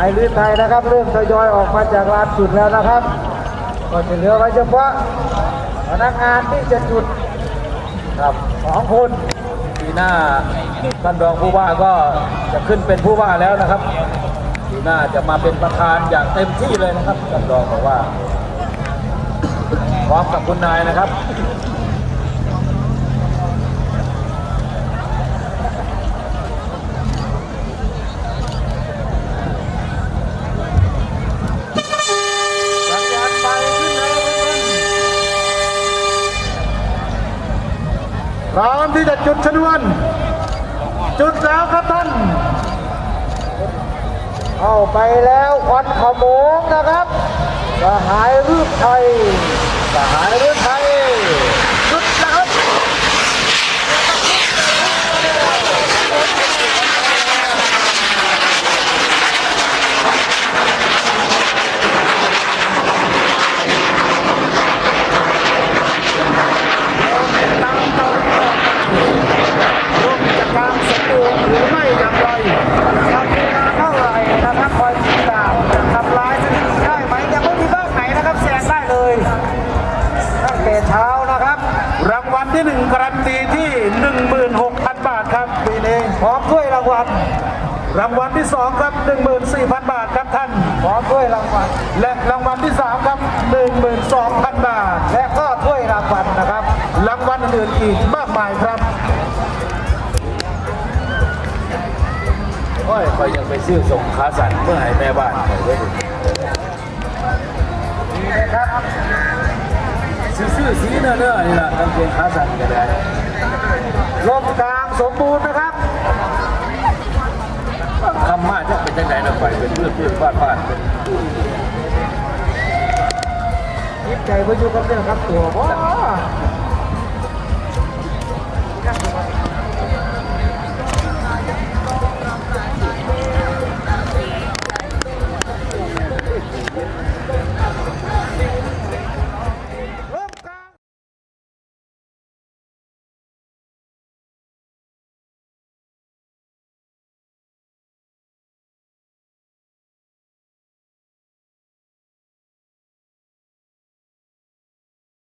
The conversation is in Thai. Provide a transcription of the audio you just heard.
ายลื่นไทยนะครับ เริ่มทยอยออกมาจากลานจุดแล้วนะครับ ก็จะเหลือไว้เฉพาะพนักงานที่จะจุดครับสองคนปีหน้าท่านรองผู้ว่าก็จะขึ้นเป็นผู้ว่าแล้วนะครับปีหน้าจะมาเป็นประธานอย่างเต็มที่เลยนะครับท่านรองบอกว่าพร้อมกับคุณนายนะครับ สัญญาณไฟขึ้นแล้วทุกคน พร้อมที่จะจุดชนวน จุดแล้วครับท่าน เข้าไปแล้วควันขโมงนะครับสหายรื้อไทยสหายรื้อไทยจุดแล้วครับ ร่วมกิจกรรมสมบูรณ์หรือไม่อย่างไรทำเวลาเท่าไหร่นะครับคอยติดตามจะทำลายสถิติได้ไหมยังไม่มีบ้านไหนนะครับแซงได้เลยตั้งแต่เช้านะครับ รางวัล ที่หนึ่งการันตีที่ 16,000 บาทครับปีนี้พร้อมถ้วยรางวัลรางวัลที่สองครับ 14,000 บาทครับท่านพร้อมถ้วยรางวัลและรางวัลที่สามครับ 12,000 บาท และก็ถ้วยรางวัลนะครับ รางวัลอื่นๆอีกมากมายครับโอ้ยคอยยังไปซื้อส่งขาสั่นเมื่อให้แม่บ้านคอยไว้ดูนี่นะครับซื้อซื้อ สีเนื้อเนื้อนี่แหละกางเกงขาสั่นก็ได้ลมกลางสมบูรณ์นะครับคำมาจะเป็นยังไงนะไปเป็นเพื่อนเพื่อนบ้านบ้านยิบใจพายุกับเรื่องครับตัวว้า